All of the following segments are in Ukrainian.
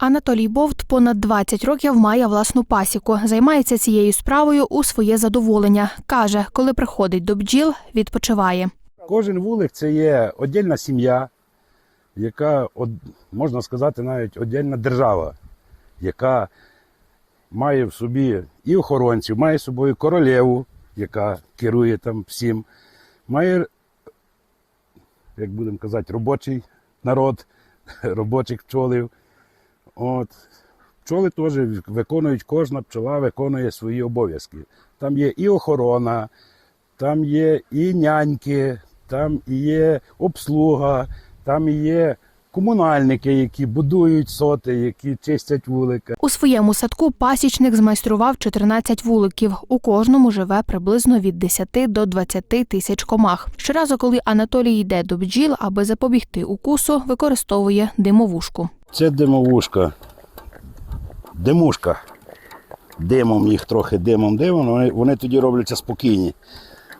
Анатолій Бовт понад 20 років має власну пасіку. Займається цією справою у своє задоволення. Каже, коли приходить до бджіл, відпочиває. Кожен вулик це є віддільна сім'я, яка, можна сказати, навіть віддільна держава, яка має в собі і охоронців, має з собою королеву, яка керує там всім, має, як будемо казати, робочий народ, робочих пчолів. От. Пчоли теж виконують, кожна пчола виконує свої обов'язки. Там є і охорона, там є і няньки, там є обслуга, там є комунальники, які будують соти, які чистять вулика. У своєму садку пасічник змайстрував 14 вуликів. У кожному живе приблизно від 10 до 20 тисяч комах. Щоразу, коли Анатолій йде до бджіл, аби запобігти укусу, використовує димовушку. Це димовушка, димушка. Димом їх трохи димом димом, вони, вони тоді робляться спокійні.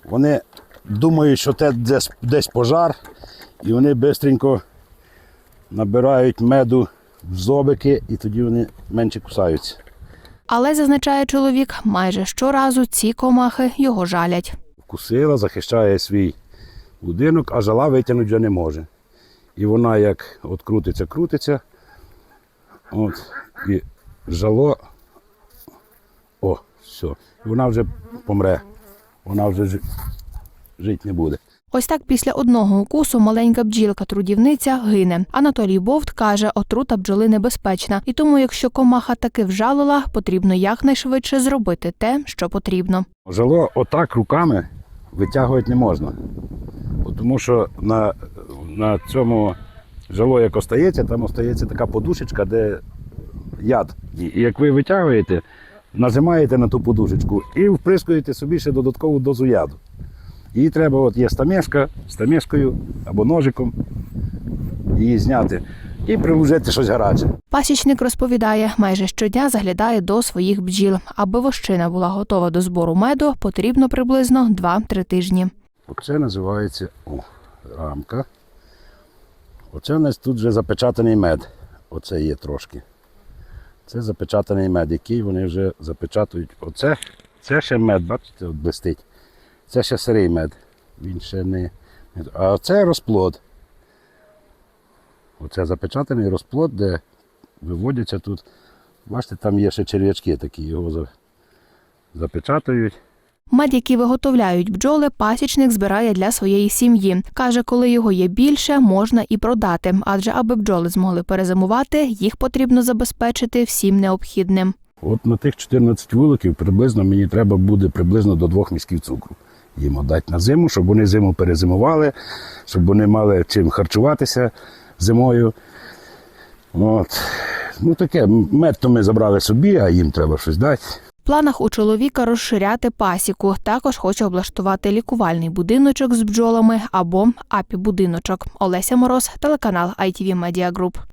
Вони думають, що це десь, десь пожар, і вони швидко набирають меду в зобики, і тоді вони менше кусаються. Але зазначає чоловік, майже щоразу ці комахи його жалять. Вкусила, захищає свій будинок, а жала витягнути вже не може. І вона як от крутиться, крутиться, от, і жало, о, все, вона вже помре, вона вже жи- жити не буде. Ось так після одного укусу маленька бджілка-трудівниця гине. Анатолій Бовт каже, отрута бджоли небезпечна, і тому, якщо комаха таки вжалила, потрібно якнайшвидше зробити те, що потрібно. Жало отак руками витягувати не можна. Тому що на, на цьому жало, як остається, там остається така подушечка, де яд. І як ви витягуєте, нажимаєте на ту подушечку і вприскуєте собі ще додаткову дозу яду. Її треба, от є стамешка, стамешкою або ножиком її зняти і приложити щось гаряче. Пасічник розповідає, майже щодня заглядає до своїх бджіл. Аби вощина була готова до збору меду, потрібно приблизно 2-3 тижні. Оце називається о, рамка. Оце у нас тут вже запечатаний мед. Оце є трошки. Це запечатаний мед, який вони вже запечатують. Оце це ще мед, бачите, от блистить. Це ще сирий мед. Він ще не. А оце розплод. Оце запечатаний розплод, де виводяться тут. Бачите, там є ще черв'ячки такі, його за- запечатують. Мед, який виготовляють бджоли, пасічник збирає для своєї сім'ї. Каже, коли його є більше, можна і продати, адже аби бджоли змогли перезимувати, їх потрібно забезпечити всім необхідним. От на тих 14 вуликів приблизно мені треба буде приблизно до двох місків цукру. Їм дати на зиму, щоб вони зиму перезимували, щоб вони мали чим харчуватися зимою. От. Ну таке, мед то ми забрали собі, а їм треба щось дати. Планах у чоловіка розширяти пасіку. Також хоче облаштувати лікувальний будиночок з бджолами або апі-будиночок. Олеся Мороз, телеканал ITV Media Group.